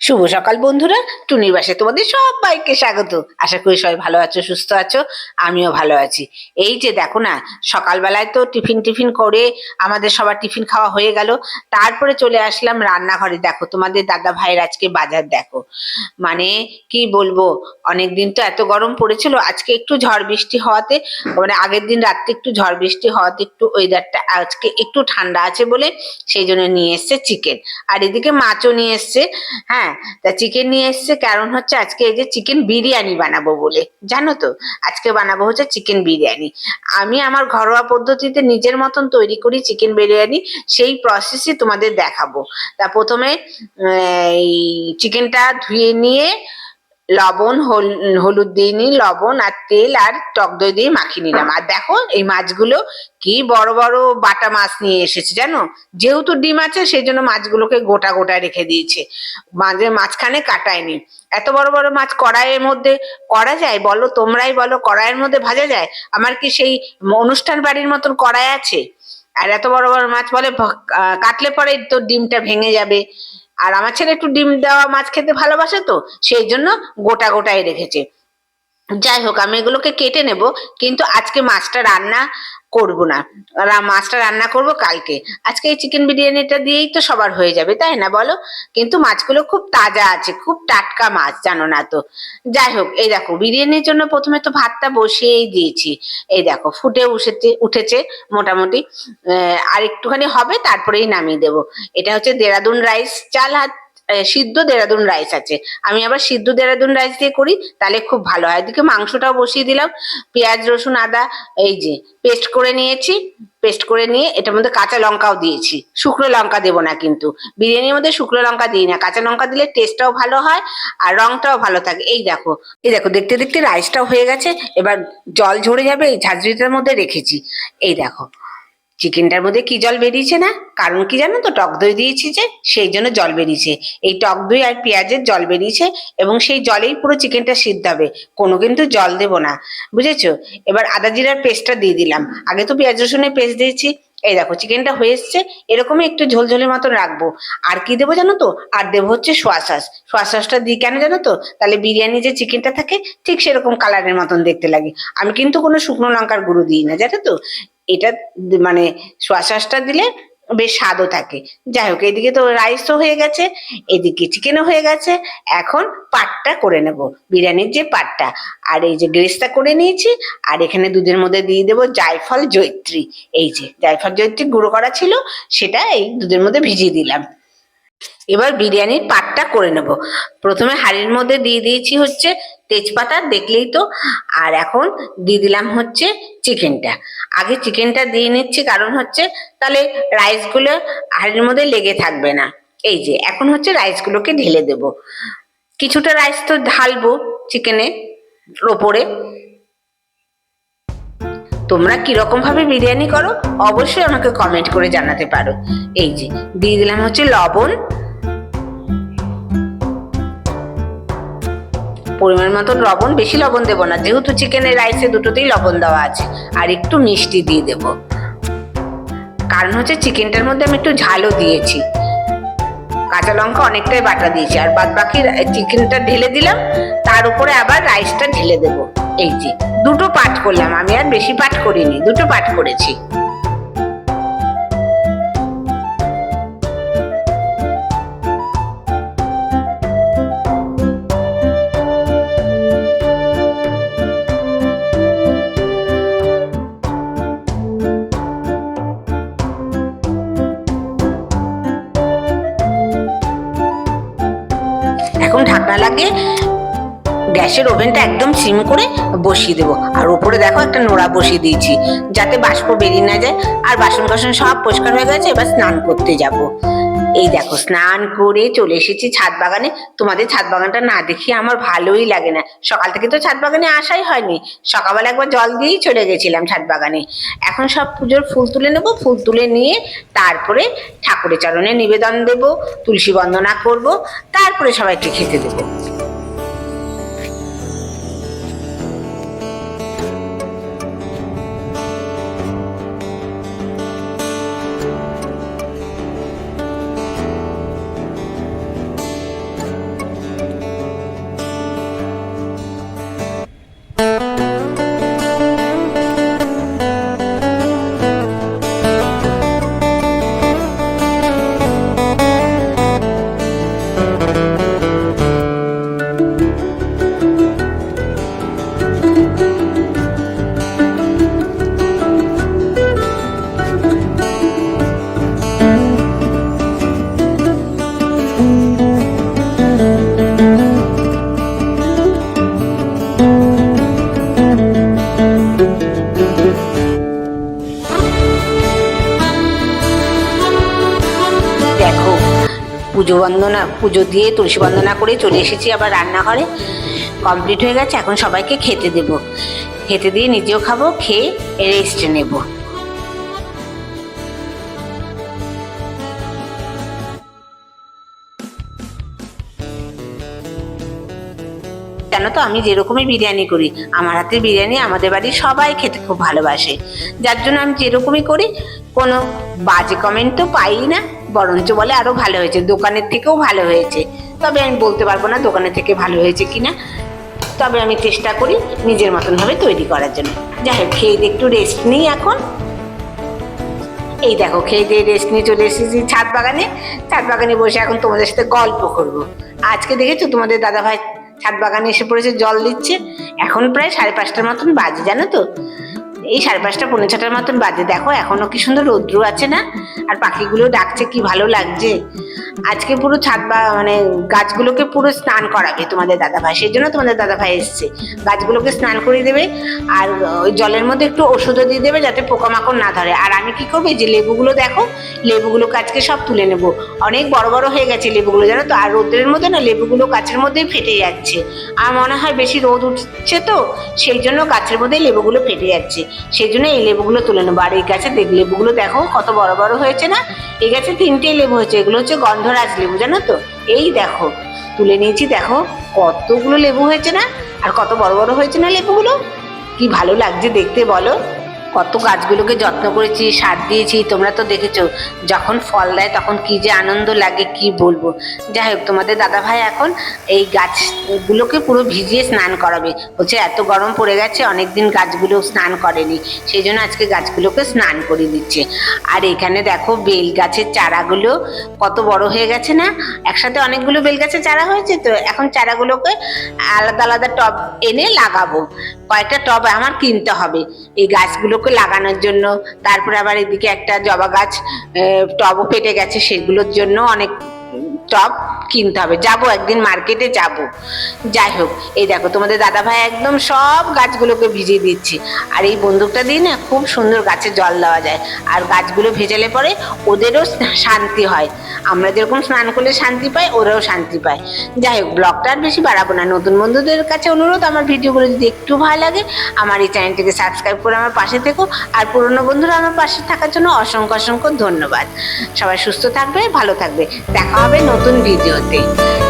শুভ সকাল বন্ধুরা, টুনির বাসে তোমাদের সবাইকে স্বাগত। আশা করি সবাই ভালো আছো, সুস্থ আছো, আমিও ভালো আছি। এই যে দেখো না, সকালবেলায় তো টিফিন টিফিন করে আমাদের সবার টিফিন খাওয়া হয়ে গেল। তারপরে চলে আসলাম রান্নাঘরে। দেখো, তোমাদের দাদা ভাইয়ের আজকে বাজার দেখো। মানে কি বলব অনেক দিন তো এত গরম পড়েছিল, আজকে একটু ঝড় বৃষ্টি হওয়াতে মানে আগের দিন রাত্রে একটু ঝড় বৃষ্টি হওয়াতে একটু ওয়েদারটা আজকে একটু ঠান্ডা আছে বলে সেই জন্য নিয়ে এসছে চিকেন আর এদিকে মাছও নিয়ে এসছে হ্যাঁ তা চিকেন নিয়ে এসছে, কারণ হচ্ছে আজকে এই যে চিকেন বিরিয়ানি বানাবো বলে। জানো তো? আজকে বানাবো হচ্ছে চিকেন বিরিয়ানি। আমি আমার ঘরোয়া পদ্ধতিতে নিজের মতন তৈরি করি চিকেন বিরিয়ানি, সেই প্রসেসই তোমাদের দেখাবো। তা প্রথমে এই চিকেনটা ধুয়ে নিয়ে লবণ, হল- হলুদ দিয়ে নি লবণ আর তেল আর টক দই দিয়ে মাখিয়ে নিলাম। আর দেখো, এই মাছগুলো কি বড় বড় বাটা মাছ নিয়ে এসেছে, জানো? যেহেতু ডিম আছে, সেই জন্য মাছগুলোকে গোটা গোটা রেখে দিয়েছে। মাঝে মাঝখানে কাটায়নি। এত বড় বড় মাছ কড়াইয়ের মধ্যে করা যায়? বলো, তোমরাই বলো, কড়াইয়ের মধ্যে ভাজা যায়? আমার কি সেই অনুষ্ঠান বাড়ির মতন কড়াই আছে? আর এত বড় বড় মাছ বলে কাটলে পরে তো ডিমটা ভেঙে যাবে। আর আমার ছেলে একটু ডিম দেওয়া মাছ খেতে ভালোবাসে তো, সেই জন্য গোটা গোটাই রেখেছে। যাই হোক, আমি এগুলোকে কেটে নেব, কিন্তু আজকে মাছটা রান্না করব না। মাছটা রান্না করব কালকে। আজকে এই চিকেন বিরিয়ানিটা দিয়েই তো সবার হয়ে যাবে তাই না বলো? কিন্তু মাছগুলো খুব তাজা আছে খুব টাটকা মাছ জানো না তো। যাই হোক এই দেখো বিরিয়ানির জন্য প্রথমে তো ভাতটা বসিয়েই দিয়েছি। এই দেখো ফুটে উঠেছে উঠেছে মোটামুটি। আর একটুখানি হবে তারপরেই নামিয়ে দেবো। এটা হচ্ছে দেরাদুন রাইস চাল আহ, সিদ্ধ দেরাদুন রাইস আছে। আমি আবার সিদ্ধ দেরাদুন রাইস দিয়ে করি, তাহলে খুব ভালো হয়। এদিকে মাংসটাও বসিয়ে দিলাম। পেঁয়াজ, রসুন, আদা, এই যে পেস্ট করে নিয়েছি। পেস্ট করে নিয়ে এটার মধ্যে কাঁচা লঙ্কাও দিয়েছি। শুকনো লঙ্কা দেবো না কিন্তু। বিরিয়ানির মধ্যে শুকনো লঙ্কা দিই না। কাঁচা লঙ্কা দিলে টেস্টটাও ভালো হয় আর রংটাও ভালো থাকে। এই দেখো এই দেখো, দেখতে দেখতে রাইসটাও হয়ে গেছে। এবার জল ঝরে যাবে, এই ঝাঁঝরিটার মধ্যে রেখেছি। এই দেখো চিকেনটার মধ্যে কি জল বেরিয়েছে না? কারণ কি জানো তো, টক দই দিয়েছি যে, সেই জন্য জল বেরিয়েছে। এই টক দই আর পেঁয়াজের জল বেরিয়েছে এবং সেই জলেই পুরো চিকেনটা সিদ্ধ হবে। কোনো কিন্তু জল দেব না। বুঝেছ? এবার আদা জিরার পেস্টটা দিয়ে দিলাম। আগে তো পেঁয়াজ রসুনের পেস্ট দিয়েছি। এই দেখো, চিকেনটা হয়ে এসছে। এরকমই একটু ঝোলঝোলের মতন রাখব। আর কি দেবো জানো তো? আর দেবো হচ্ছে সোয়া সস। সোয়া সসটা দিই কেন জানো তো? তাহলে বিরিয়ানি যে চিকেনটা থাকে, ঠিক সেরকম কালারের মতন দেখতে লাগে। আমি কিন্তু কোনো শুকনো লঙ্কার গুঁড়ো দিই না, জানো তো? এটা মানে সোয়া সসটা দিলে বেশ স্বাদও থাকে। যাই হোক, এদিকে তো রাইসও হয়ে গেছে, এদিকে চিকেনও হয়ে গেছে। এখন পাটটা করে নেব, বিরিয়ানির যে পাটটা। আর এই যে গ্রেসটা করে নিয়েছি, আর এখানে দুধের মধ্যে দিয়ে দেবো জায়ফল জৈত্রী। এই যে জায়ফল জৈত্রী গুঁড়ো করা ছিল, সেটা এই দুধের মধ্যে ভিজিয়ে দিলাম। এবার বিরিয়ানির পাটটা করে নেব। প্রথমে হাঁড়ির মধ্যে দিয়ে দিয়েছি হচ্ছে তেজপাতা, দেখলেই তো। আর এখন দিয়ে দিলাম হচ্ছে চিকেনটা। আগে চিকেনটা দিয়ে নিচ্ছি কারণ হচ্ছে তাহলে রাইসগুলো হাঁড়ির মধ্যে লেগে থাকবে না। এই যে, এখন হচ্ছে রাইসগুলোকে ঢেলে দেব। কিছুটা রাইস তো ঢালবো চিকেনে ওপরে। তোমরা কীরকম ভাবে বিরিয়ানি করো, অবশ্যই আমাকে কমেন্ট করে জানাতে পারো। এই যে, দিয়ে দিলাম হচ্ছে লবণ পরিমাণ মতন লবণ, বেশি লবণ দেবো না। যেহেতু চিকেনের রাইসে দুটোতেই লবণ দেওয়া আছে, আর একটু মিষ্টি দিয়ে দেব। কারণ হচ্ছে চিকেনটার মধ্যে আমি একটু ঝালও দিয়েছি। কাঁচা লঙ্কা অনেকটাই বাটা দিয়েছি, আর বাদ বাকি চিকেনটা ঢেলে দিলাম, তার উপরে আবার রাইসটা ঢেলে দেব। এই যে, দুটো পাট করলাম, আমি আর বেশি পাট করিনি, দুটো পাট করেছি। লাগিয়ে গ্যাসের ওভেনটা একদম সিম করে বসিয়ে দেবো। আর উপরে দেখো একটা নোড়া বসিয়ে দিয়েছি, যাতে বাষ্প বেরিয়ে না যায়। আর বাসন কাসন সব পরিষ্কার হয়ে গেছে, এবার স্নান করতে যাব। এই দেখো, স্নান করে চলে এসেছি ছাদ বাগানে। তোমাদের ছাদ বাগানটা না দেখি আমার ভালোই লাগে না। সকাল থেকে তো ছাদ বাগানে আসাই হয়নি। সকালবেলা একবার জল দিয়েই চলে গেছিলাম ছাদ বাগানে। এখন সব পুজোর ফুল তুলে নেব, ফুল তুলে নিয়ে তারপরে ঠাকুরের চরণে নিবেদন দেব, তুলসী বন্দনা করব, তারপরে সবাইকে খেতে দেবো। পুজো বন্দনা, পুজো দিয়ে তুলসী বন্দনা করে চলে এসেছি আবার রান্নাঘরে। কমপ্লিট হয়ে গেছে, এখন সবাইকে খেতে দেব। খেতে দিয়ে নিজেও খাব, খেয়ে রেস্ট নেব। জানো তো, আমি যেরকমই বিরিয়ানি করি, আমার হাতের বিরিয়ানি আমাদের বাড়ির সবাই খেতে খুব ভালোবাসে। যার জন্য আমি যেরকমই করি, কোনো বাজে কমেন্ট তো পাই না। বরঞ্চ বলে আরও ভালো হয়েছে, দোকানের থেকেও ভালো হয়েছে। তবে আমি বলতে পারব না দোকানের থেকে ভালো হয়েছে কিনা। তবে আমি চেষ্টা করি নিজের মতন ভাবে তৈরি করার জন্য। যাই হোক, খেয়ে দিয়ে একটু রেস্ট নিই এখন। এই দেখো, খেয়ে দিয়ে রেস্ট নিয়ে চলে এসেছি ছাদ বাগানে। ছাদ বাগানে বসে এখন তোমাদের সাথে গল্প করব। আজকে দেখেছ তোমাদের দাদাভাই ছাদ বাগানে এসে পড়েছে, জল দিচ্ছে। এখন প্রায় সাড়ে পাঁচটার মতন বাজে, জানো তো? এই সাড়ে পাঁচটা, পৌনে ছটার মতন বাজে। দেখো, এখনও কি সুন্দর রৌদ্র আছে না? আর পাখিগুলো ডাকছে, কি ভালো লাগছে। আজকে পুরো ছাদ বা মানে গাছগুলোকে পুরো স্নান করাবে তোমাদের দাদা ভাই সেই জন্য তোমাদের দাদা ভাই এসছে। গাছগুলোকে স্নান করিয়ে দেবে আর ওই জলের মধ্যে একটু ওষুধও দিয়ে দেবে যাতে পোকামাকড় না ধরে। আর আমি কি করব যে লেবুগুলো দেখো, লেবুগুলোকে আজকে সব তুলে নেব। অনেক বড় বড় হয়ে গেছে লেবুগুলো, জানো তো? আর রোদ্রের মধ্যে না লেবুগুলো গাছের মধ্যেই ফেটে যাচ্ছে। আর মনে হয় বেশি রোদ উঠছে তো, সেই জন্য গাছের মধ্যে লেবুগুলো ফেটে যাচ্ছে। সেই জন্য এই লেবুগুলো তুলে নেব। আর এই গাছে লেবুগুলো দেখো, কত বড় বড় হয়েছে না? এই আছে তিনটে লেবু হয়েছে। এগুলো হচ্ছে গন্ধরাজ লেবু, জানো তো? এই দেখো, তুলে নিয়েছি, দেখো, কতগুলো লেবু হয়েছে না? আর কত বড় বড় হয়েছে না লেবুগুলো? কি ভালো লাগছে দেখতে, বলো। কত গাছগুলোকে যত্ন করেছি, সার দিয়েছি, তোমরা তো দেখেছ। যখন ফল দেয় তখন কি যে আনন্দ লাগে, কি বলব। যাই হোক, তোমাদের দাদা ভাই এখন এই গাছগুলোকে পুরো ভিজিয়ে স্নান করাবে। বলছে, এত গরম পড়ে গেছে, অনেকদিন গাছগুলো স্নান করেনি। সেই জন্য আজকে গাছগুলোকে স্নান করে দিচ্ছে। আর এখানে দেখো বেল গাছের চারাগুলো কত বড় হয়ে গেছে না? একসাথে অনেকগুলো বেল গাছের চারা হয়েছে তো, এখন চারাগুলোকে আলাদা আলাদা টব এনে লাগাবো। কয়েকটা টব আমার কিনতে হবে। এই গাছগুলোকে লাগানোর জন্য। তারপরে আবার এদিকে একটা জবা গাছ টবও ফেটে গেছে সেগুলোর জন্য অনেক টব। কিনতে হবে। যাব একদিন মার্কেটে যাব। যাই হোক, এই দেখো তোমাদের দাদা ভাই একদম সব গাছগুলোকে ভিজিয়ে দিচ্ছে। আর এই বন্দুকটা দিয়ে না খুব সুন্দর গাছে জল দেওয়া যায়। আর গাছগুলো ভেজালে পরে ওদেরও শান্তি হয়। আমরা যেরকম স্নান করলে শান্তি পাই, ওরাও শান্তি পায়। যাই হোক, ব্লগটা আর বেশি বাড়াবো না। নতুন বন্ধুদের কাছে অনুরোধ, আমার ভিডিওগুলো যদি একটু ভালো লাগে, আমার এই চ্যানেলটিকে সাবস্ক্রাইব করে আমার পাশে থেকো। আর পুরনো বন্ধুরা আমার পাশে থাকার জন্য অসংখ্য অসংখ্য ধন্যবাদ। সবাই সুস্থ থাকবে, ভালো থাকবে। দেখা হবে নতুন birthday.